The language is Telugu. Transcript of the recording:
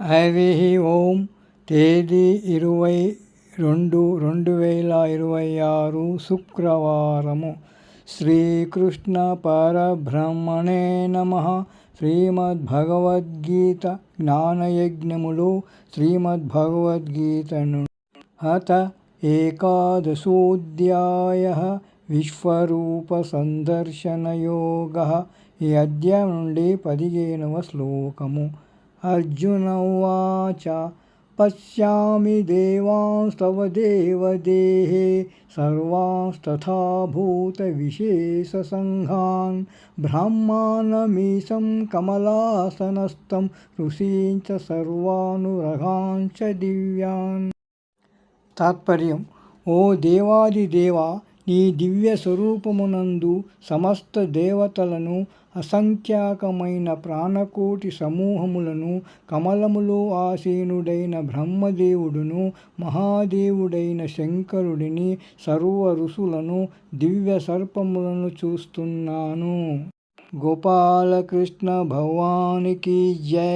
హరి ఓం తేదీ ఇరవై రెండు రెండు వేల ఇరవై ఆరు శుక్రవారము. శ్రీకృష్ణ పరబ్రహ్మణే నమ. శ్రీమద్భగవద్గీత జ్ఞానయజ్ఞములు శ్రీమద్భగవద్గీతను హత ఏకాదశోధ్యాయ విశ్వరూపసందర్శనయోగ ఈ అధ్యాయం నుండి పదిహేనవ శ్లోకము. अर्जुन उवाच पश्यामि देवांस्तव देवदेहे सर्वांस्तथा भूतविशेषसङ्घान् ब्राह्मणमीषं कमलासनस्थं ऋषीं च सर्वानुरघां च दिव्यान्। तात्पर्यम् ओ देवादिदेवा నీ దివ్య స్వరూపమునందు సమస్త దేవతలను అసంఖ్యాకమైన ప్రాణకోటి సమూహములను కమలములో ఆసీనుడైన బ్రహ్మదేవుడును మహాదేవుడైన శంకరుడిని సర్వ ఋషులను దివ్య సర్పములను చూస్తున్నాను. గోపాలకృష్ణ భవానికి జై.